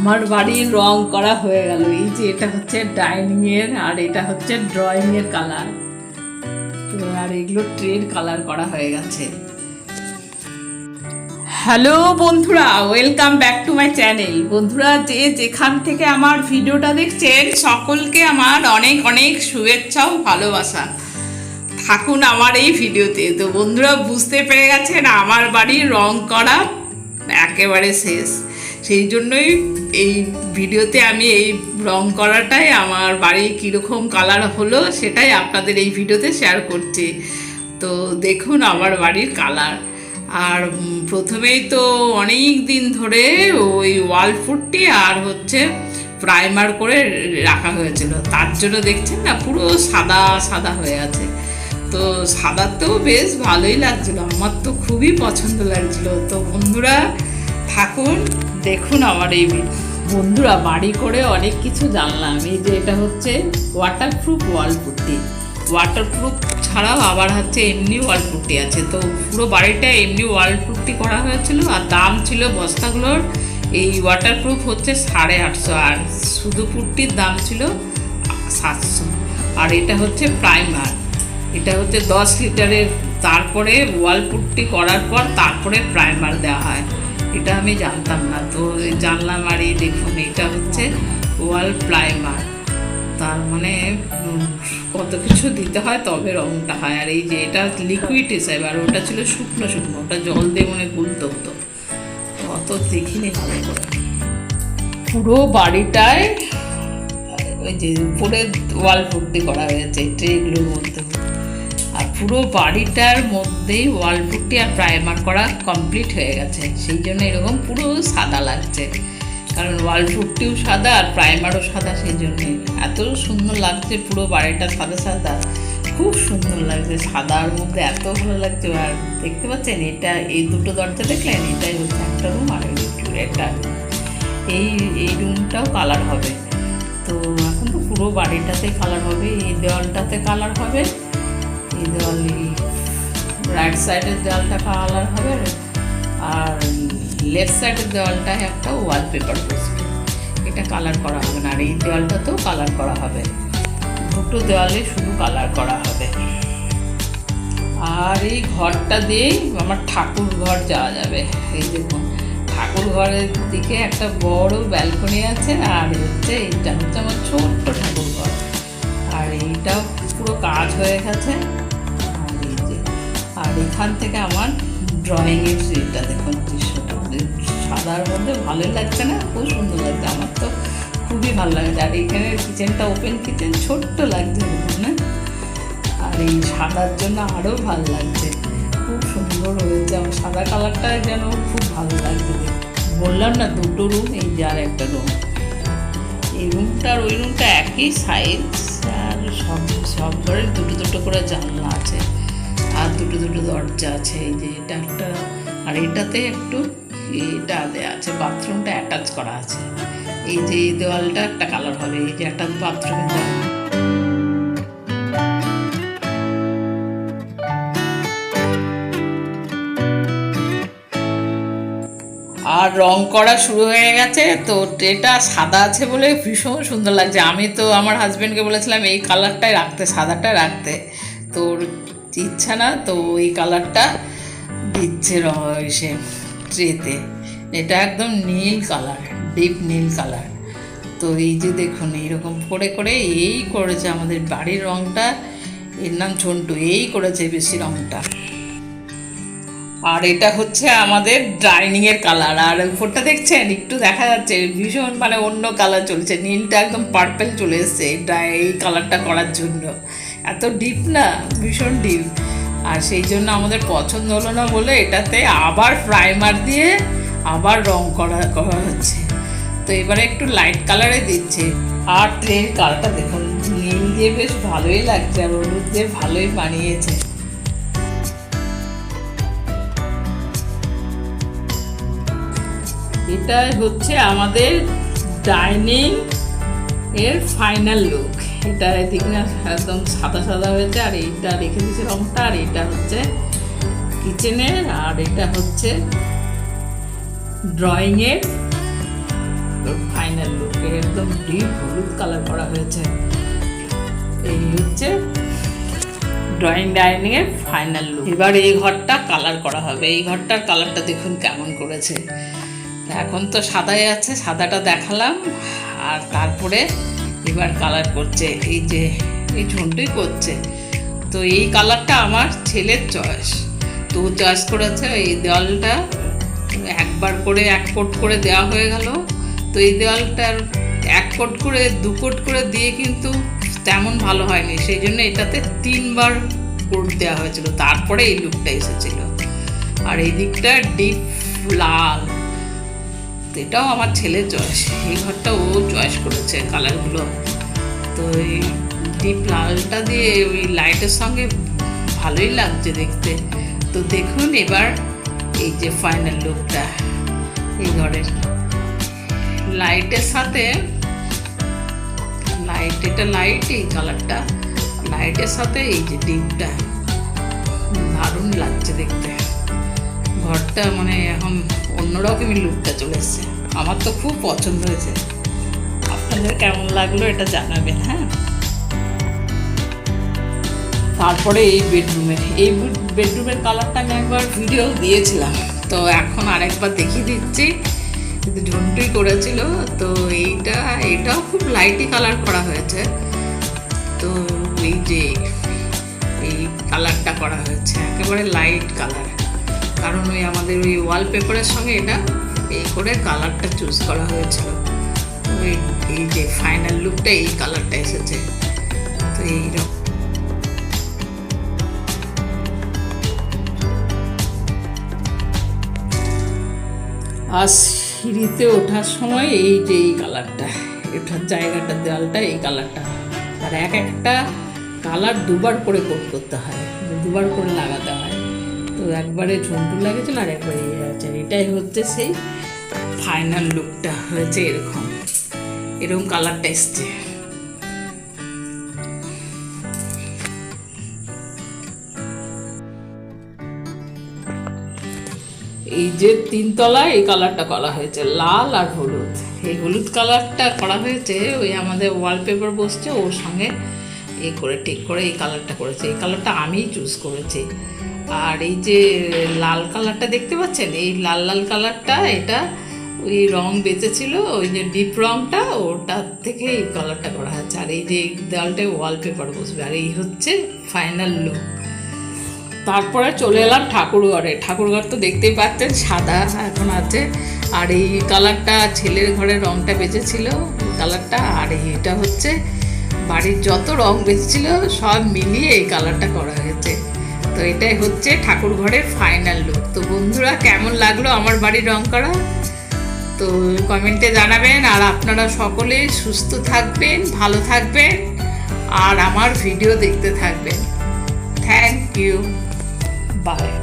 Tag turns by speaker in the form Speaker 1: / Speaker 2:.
Speaker 1: আমার বাড়ির রং করা হয়ে গেল। এই যে এটা হচ্ছে ডাইনিং এর আর এটা হচ্ছে ড্রয়িং এর কালার আর এগুলো ট্রের কালার করা হয়ে গেছে। হ্যালো বন্ধুরা welcome back to my channel বন্ধুরা, যে যেখান থেকে আমার ভিডিওটা দেখছেন, সকলকে আমার অনেক অনেক শুভেচ্ছা ও ভালোবাসা। থাকুন আমার এই ভিডিওতে। তো বন্ধুরা, বুঝতে পেরে গেছেন, আমার বাড়ির রং করা একেবারে শেষ। সেই জন্যই এই ভিডিওতে আমি এই রং করাটাই আমার বাড়ি কীরকম কালার হলো সেটাই আপনাদের এই ভিডিওতে শেয়ার করছি। তো দেখুন আমার বাড়ির কালার আর প্রথমেই তো অনেক দিন ধরে ওই ওয়াল ফুটটি আর হচ্ছে প্রাইমার করে রাখা হয়েছিল। তার জন্য দেখছেন না পুরো সাদা সাদা হয়ে আছে। তো সাদাতেও বেশ ভালোই লাগছিল। আমার তো খুবই পছন্দ লাগছিল। তো বন্ধুরা থাকুন দেখুন আমার এই বন্ধুরা বাড়ি করে অনেক কিছু জানলাম। এই যে এটা হচ্ছে ওয়াটারপ্রুফ ওয়াল পুট্টি। ওয়াটারপ্রুফ ছাড়াও আবার হচ্ছে এমনি ওয়াল আছে। তো পুরো বাড়িটা এমনি ওয়াল পুট্টি করা হয়েছিল আর দাম ছিল বস্তাগুলোর এই ওয়াটারপ্রুফ হচ্ছে সাড়ে আটশো আর শুধু পুট্টির দাম ছিল সাতশো। আর এটা হচ্ছে প্রাইমার এটা হচ্ছে দশ লিটারের তারপরে ওয়াল পুট্টি করার পর তারপরে প্রাইমার দেওয়া হয়। এটা আমি জানতাম না। তো জানলাম, আর এই দেখুন, এটা হচ্ছে ওয়াল প্লাইমার। তার মানে কত কিছু দিতে হয়, তবে রঙটা হয়। আর এই যে এটা লিকুইড হিসাবে আর ওটা ছিল শুকনো শুকনো, ওটা জল দিয়ে মনে গুলতে অত দেখিনি ভালো করে। পুরো বাড়িটায় ওই যে উপরে ওয়াল ভর্তি করা হয়েছে, ট্রেগুলোর মধ্যে। পুরো বাড়িটার মধ্যেই ওয়াল পুট্টি আর প্রাইমার করা কমপ্লিট হয়ে গেছে। সেই জন্য এরকম পুরো সাদা লাগছে। কারণ ওয়াল পুট্টিও সাদা আর প্রাইমারও সাদা সেই জন্যে। এত সুন্দর লাগছে পুরো বাড়িটা সাদা সাদা। খুব সুন্দর লাগছে সাদার মধ্যে এত ভালো লাগছে। আর দেখতে পাচ্ছেন এটা এই দুটো দরজা দেখলেন? এটাই হচ্ছে একটা রুম আর একটা এই এই রুমটাও কালার হবে। তো এখন তো পুরো বাড়িটাতে কালার হবে, এই দেওয়ালটাতে কালার হবে। রাইট সাইডের দেওয়ালটা কালার হবে আর লেফট সাইডের দেওয়ালটায় একটা ওয়ালপেপার বসবে এটা কালার করা হবে না, আর এই দেওয়ালটাতেও কালার করা হবে। দুটো দেওয়ালে শুধু কালার করা হবে। আর এই ঘরটা দিয়েই আমার ঠাকুর ঘর যাওয়া যাবে। এই দেখুন, ঠাকুর ঘরের দিকে একটা বড় ব্যালকনি আছে, আর হচ্ছে এইটা হচ্ছে আমার ছোট্ট ঠাকুর ঘর। আর এইটাও পুরো কাজ হয়ে গেছে। আর এখান থেকে আমার ড্রয়িংয়ের এটা দেখুন সাদার মধ্যে ভালোই লাগছে না? খুব সুন্দর লাগছে আমার তো। খুবই ভালো লাগছে। আর এখানে কিচেনটা ওপেন কিচেন ছোট্ট লাগছে না আর এই সাদার জন্য আরও ভালো লাগছে। খুব সুন্দর হয়েছে। আমার সাদা কালারটা যেন খুব ভালো লাগছে বললাম না, দুটো রুম এই যে আর একটা রুম এই রুমটা আর ওই রুমটা একই সাইজ আর সব সব ঘরের দুটো দুটো করে জানলা আছে। আর দুটো দুটো দরজা আছে, এই যে এটা একটা, আর এটাতে একটু এটা দেওয়া আছে, বাথরুমটা অ্যাটাচ করা আছে। এই যে এই দেওয়ালটা একটা কালার হবে, এই যে একটা বাথরুমের আর রং করা শুরু হয়ে গেছে, তো এটা সাদা আছে বলে ভীষণ সুন্দর লাগছে। আমি তো আমার হাজব্যান্ডকে বলেছিলাম, এই কালারটাই রাখতে সাদাটা রাখতে। তো ইচ্ছা না, তো এই কালারটা দিচ্ছে র- সে ট্রেতে। এটা একদম নীল কালার, ডিপ নীল কালার। তো এই যে দেখুন, এইরকম করে করে এই করেছে আমাদের বাড়ির রংটা। এর নাম ঝন্টু, এই করেছে বেশি রংটা। আর এটা হচ্ছে আমাদের ডাইনিং এর কালার। আর উপরটা দেখছেন? একটু দেখা যাচ্ছে, ভীষণ মানে অন্য কালার চলছে। নীলটা একদম পার্পেল চলে এসছে এই কালারটা করার জন্য। এত ডিপ না, ভীষণ ডিপ আর সেই জন্য আমাদের পছন্দ হলো না বলে এটাতে আবার প্রাইমার দিয়ে আবার রং করা করা হচ্ছে। তো এবারে একটু লাইট কালারে দিচ্ছে। আর ট্রেন কালারটা দেখুন, নীল দিয়ে বেশ ভালোই লাগছে আর হলুদ দিয়ে ভালোই বানিয়েছে। এটা হচ্ছে আমাদের ডাইনিং এর ফাইনাল লুক এটা এদিকে না একদম সাদা সাদা হয়েছে, আর এইটা রেখে দিয়েছে রংটা, আর এটা হচ্ছে কিচেনের আর এটা হচ্ছে ড্রয়িংয়ের ফাইনাল লুক একদম ডিপ হলুদ কালার করা হয়েছে। এই হচ্ছে ড্রয়িং ডাইনিং এর ফাইনাল লুক এবার এই ঘরটা কালার করা হবে। এই ঘরটার কালারটা দেখুন কেমন করেছে। এখন তো সাদাই আছে, সাদাটা দেখালাম। আর তারপরে এবার কালার করছে। এই যে, এই ঝুনটুই করছে। তো এই কালারটা আমার ছেলের চয়েস তো চয়েস করেছে এই দেওয়ালটা। একবার করে এক কোট করে দেওয়া হয়ে গেল। তো এই দেওয়ালটার এক কোট করে, দু কোট করে দিয়ে কিন্তু তেমন ভালো হয়নি। সেই জন্য এটাতে তিনবার কোট দেওয়া হয়েছিল। তারপরে এই লুকটা এসেছিল। আর এই দিকটা ডিপ লাল। এটাও আমার ছেলের চয়েস। এই ঘরটা ও চয়েস করেছে, কালারগুলো। তো এই ডিপ লালটা দিয়ে ওই লাইটের সঙ্গে ভালোই লাগছে দেখতে। তো দেখুন এবার এই যে ফাইনাল লুকটা এই ঘরের। লাইটের সাথে লাইট এটা লাইট এই কালারটা। লাইটের সাথে এই যে ডিপটা, দারুণ লাগছে দেখতে। ঘরটা মানে এখন অন্যরকমই লুকটা চলে এসছে। আমার তো খুব পছন্দ হয়েছে। আপনাদের কেমন লাগল এটা জানাবেন হ্যাঁ? তারপরে এই বেডরুমে এই বেডরুমের কালারটা আমি একবার ভিডিও দিয়েছিলাম। তো এখন আরেকবার দেখিয়ে দিচ্ছি। কিন্তু ঝন্টুই করেছিল, তো এইটা, এটাও খুব লাইটই কালার করা হয়েছে। তো এই যে, এই কালারটা করা হয়েছে, একেবারে লাইট কালার কারণ ওই আমাদের ওই ওয়ালপেপারের সঙ্গে এটা এই করে কালারটা চুজ করা হয়েছিল। এই যে ফাইনাল লুকটা এই কালারটা এসেছে। তো এইরকম আর সিঁড়িতে ওঠার সময় এই যে এই কালারটা ওঠার জায়গাটা দেওয়ালটা এই কালারটা আর এক একটা কালার দুবার করে কোট করতে হয়, দুবার করে লাগাতে হয়। তো একবারে ঝন্টু লাগেছিল আর একবারে ইয়ে আছে এটাই হচ্ছে সেই ফাইনাল লুকটা হয়েছে এরকম। এরকম কালারটা এসছে। এই যে তিনতলা এই কালারটা করা হয়েছে, লাল আর হলুদ। এই হলুদ কালারটা করা হয়েছে, ওই আমাদের ওয়ালপেপার বসছে, ওর সঙ্গে এ করে, ঠিক করে এই কালারটা করেছে। এই কালারটা আমিই চুজ করেছি। আর এই যে লাল কালারটা দেখতে পাচ্ছেন? এই লাল লাল কালারটা এটা ওই রং বেঁচেছিল ওই যে ডিপ রংটা ওটার থেকে এই কালারটা করা হয়েছে আর এই যে এই দেওয়ালটায় ওয়ালপেপার বসবে। আর এই হচ্ছে ফাইনাল লুক তারপরে চলে এলাম ঠাকুরঘরে। ঠাকুরঘর তো দেখতেই পাচ্ছেন সাদা এখন আছে। আর এই কালারটা ছেলের ঘরে রংটা বেঁচেছিল কালারটা। আর এটা হচ্ছে বাড়ির যত রং বেঁচেছিল সব মিলিয়ে এই কালারটা করা হয়েছে। তো এটাই হচ্ছে ঠাকুর ঘরের ফাইনাল লুক তো বন্ধুরা, কেমন লাগল আমার বাড়ি রং করা? তো কমেন্টে জানাবেন, আর আপনারা সকলে সুস্থ থাকবেন, ভালো থাকবেন, আর আমার ভিডিও দেখতে থাকবেন। Thank you by